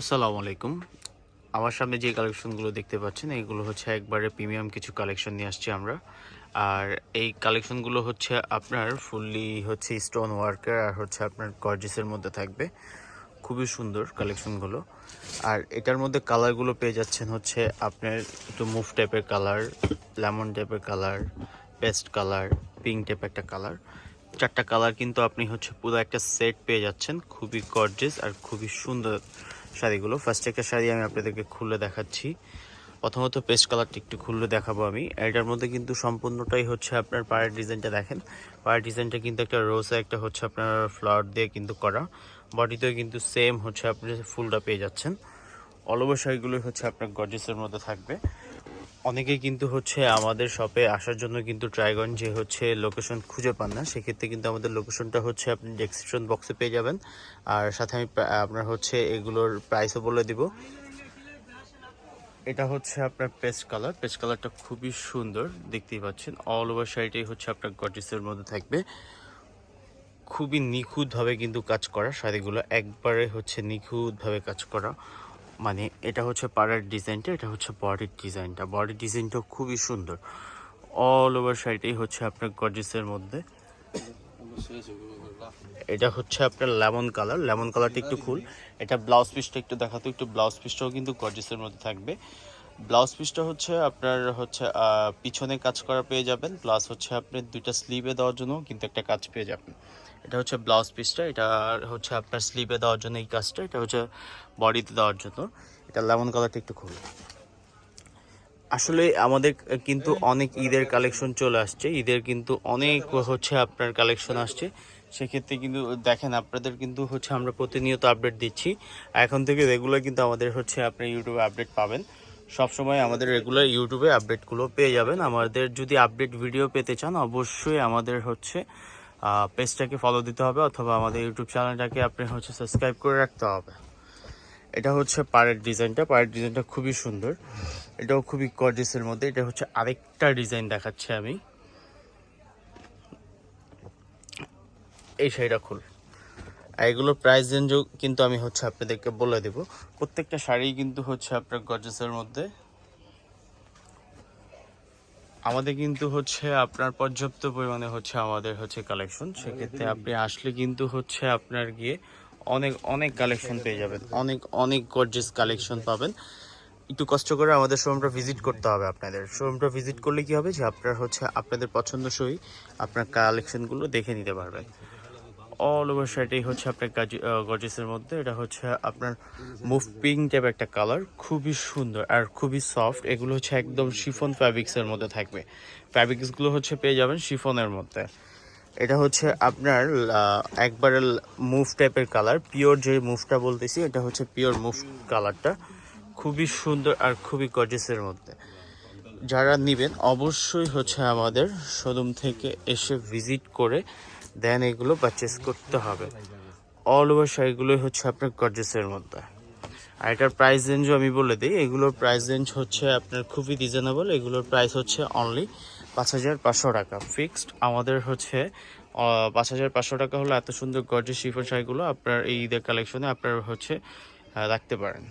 আসসালামু আলাইকুম। আমার সামনে যে কালেকশনগুলো দেখতে পাচ্ছেন এইগুলো হচ্ছে একবারে প্রিমিয়াম কিছু কালেকশন নিয়ে আসছি আমরা। আর এই কালেকশনগুলো হচ্ছে আপনার ফুললি হচ্ছে স্টোন ওয়ার্কের আর হচ্ছে আপনার গর্জিসের মধ্যে থাকবে। খুবই সুন্দর কালেকশনগুলো। আর এটার মধ্যে কালারগুলো পেয়ে যাচ্ছেন হচ্ছে আপনার একটু মুভ টাইপের কালার, লেমন টাইপের colour, paste colour, pink type একটা কালার। চারটা কালার কিন্তু আপনি হচ্ছে পুরো একটা সেট পেয়ে যাচ্ছেন। খুবই গর্জেস আর খুবই সুন্দর শাড়িগুলো। ফার্স্ট একটা শাড়ি আমি আপনাদেরকে খুলে দেখাচ্ছি। প্রথমত পেস্ট কালারটি একটু খুললে দেখাবো আমি। এটার মধ্যে কিন্তু সম্পূর্ণটাই হচ্ছে আপনার পায়ের ডিজাইনটা দেখেন। পায়ের ডিজাইনটা কিন্তু একটা রোসে একটা হচ্ছে আপনার ফ্লাওয়ার দিয়ে কিন্তু করা। বডিতেও কিন্তু সেম হচ্ছে আপনি ফুলটা পেয়ে যাচ্ছেন। অল ওভার শাড়িগুলোই হচ্ছে আপনার গর্জেসের মধ্যে থাকবে। অনেকেই কিন্তু হচ্ছে আমাদের শপে আসার জন্য কিন্তু ট্রাইগন যে হচ্ছে লোকেশন খুঁজে পান না। সেক্ষেত্রে কিন্তু আমাদের লোকেশনটা হচ্ছে আপনি ডেসক্রিপশন বক্সে পেয়ে যাবেন। আর সাথে আমি আপনার হচ্ছে এগুলোর প্রাইসও বলে দিব। এটা হচ্ছে আপনার পেস্ট কালার। পেস্ট কালারটা খুবই সুন্দর, দেখতেই পাচ্ছেন। অল ওভার শাড়িটাই হচ্ছে আপনার গর্জিসের মধ্যে থাকবে। খুবই নিখুঁতভাবে কিন্তু কাজ করা শাড়িগুলো। একবারে হচ্ছে নিখুঁতভাবে কাজ করা। মানে এটা হচ্ছে পাড়ার ডিজাইনটা, এটা হচ্ছে বডির ডিজাইনটা। বডির ডিজাইনটা খুবই সুন্দর। অল ওভার সাইডেই হচ্ছে আপনার গর্জিসের মধ্যে। এটা হচ্ছে আপনার লেমন কালার লেমন কালারটা একটু খুল এটা ব্লাউজ পিসটা একটু দেখাতো, একটু ব্লাউজ পিসটাও কিন্তু গর্জিসের মধ্যে থাকবে। ব্লাউজ পিসটা হচ্ছে আপনার হচ্ছে পিছনে কাজ করা পেয়ে যাবেন প্লাস হচ্ছে আপনি দুইটা স্লিভে দেওয়ার জন্য কিন্তু একটা কাজ পেয়ে যাবেন। এটা হচ্ছে ব্লাউজ পিসটা, এটা হচ্ছে আপনার স্লিভে দেওয়ার জন্য এই কাজটা, এটা হচ্ছে বডিতে দেওয়ার জন্য। এটা লেমন কালারটা একটু খুল আসলে আমাদের কিন্তু অনেক ঈদের কালেকশন চলে আসছে, ঈদের কিন্তু অনেক হচ্ছে আপনার কালেকশন আসছে। সেক্ষেত্রে কিন্তু দেখেন, আপনাদের কিন্তু হচ্ছে আমরা প্রতিনিয়ত আপডেট দিচ্ছি। এখন থেকে রেগুলার কিন্তু আমাদের হচ্ছে আপনার ইউটিউবে আপডেট পাবেন। সবসময় আমাদের রেগুলার ইউটিউবে আপডেটগুলো পেয়ে যাবেন। আমাদের যদি আপডেট ভিডিও পেতে চান, অবশ্যই আমাদের হচ্ছে পেজটাকে ফলো দিতে হবে অথবা আমাদের ইউটিউব চ্যানেলটাকে আপনি হচ্ছে সাবস্ক্রাইব করে রাখতে হবে। এটা হচ্ছে পাড়ের ডিজাইনটা পাড়ের ডিজাইনটা খুবই সুন্দর। এটাও খুবই গর্জিসের মধ্যে। এটা হচ্ছে আরেকটা ডিজাইন দেখাচ্ছি আমি। এই শাড়িটা খুল। আর এগুলোর প্রাইস রেঞ্জও কিন্তু আমি হচ্ছে আপনাদেরকে বলে দেব। প্রত্যেকটা শাড়ি কিন্তু হচ্ছে আপনার গর্জেসের মধ্যে। আমাদের কিন্তু হচ্ছে আপনার পর্যাপ্ত পরিমাণে হচ্ছে আমাদের হচ্ছে কালেকশন সেক্ষেত্রে আপনি আসলে কিন্তু হচ্ছে আপনার গিয়ে অনেক অনেক কালেকশন পেয়ে যাবেন। অনেক অনেক গর্জেস কালেকশন পাবেন। একটু কষ্ট করে আমাদের শোরুমটা ভিজিট করতে হবে আপনাদের। শোরুমটা ভিজিট করলে কি হবে? যে আপনার হচ্ছে আপনাদের পছন্দসই আপনার কালেকশনগুলো দেখে নিতে পারবেন। অল ওভার শাড়িটাই হচ্ছে আপনার গর্জেসের মধ্যে। এটা হচ্ছে আপনার মুভ পিঙ্ক টাইপ একটা কালার খুবই সুন্দর আর খুবই সফট এগুলো হচ্ছে একদম শিফন ফ্যাব্রিক্সের মধ্যে থাকবে। ফ্যাব্রিক্সগুলো হচ্ছে পেয়ে যাবেন শিফনের মধ্যে। এটা হচ্ছে আপনার একবারে মুভ টাইপের কালার পিওর যে মুভটা বলতেছি, এটা হচ্ছে পিওর মুভ কালারটা খুবই সুন্দর আর খুবই গর্জেসের মধ্যে। যারা নেবেন, অবশ্যই হচ্ছে আমাদের শোরুম থেকে এসে ভিজিট করে দেন এগুলো পারচেস করতে হবে। অল ওভার শাড়িগুলোই হচ্ছে আপনার গর্জেসের মধ্যে। আর এটার প্রাইস রেঞ্জও আমি বলে দিই, এগুলোর প্রাইস রেঞ্জ হচ্ছে আপনার খুবই রিজনেবল এগুলোর প্রাইস হচ্ছে অনলি পাঁচ হাজার পাঁচশো টাকা। ফিক্সড আমাদের হচ্ছে পাঁচ হাজার পাঁচশো টাকা হলো এত সুন্দর গর্জেস শিফন শাড়িগুলো আপনার এই ঈদের কালেকশনে আপনার হচ্ছে রাখতে পারেন।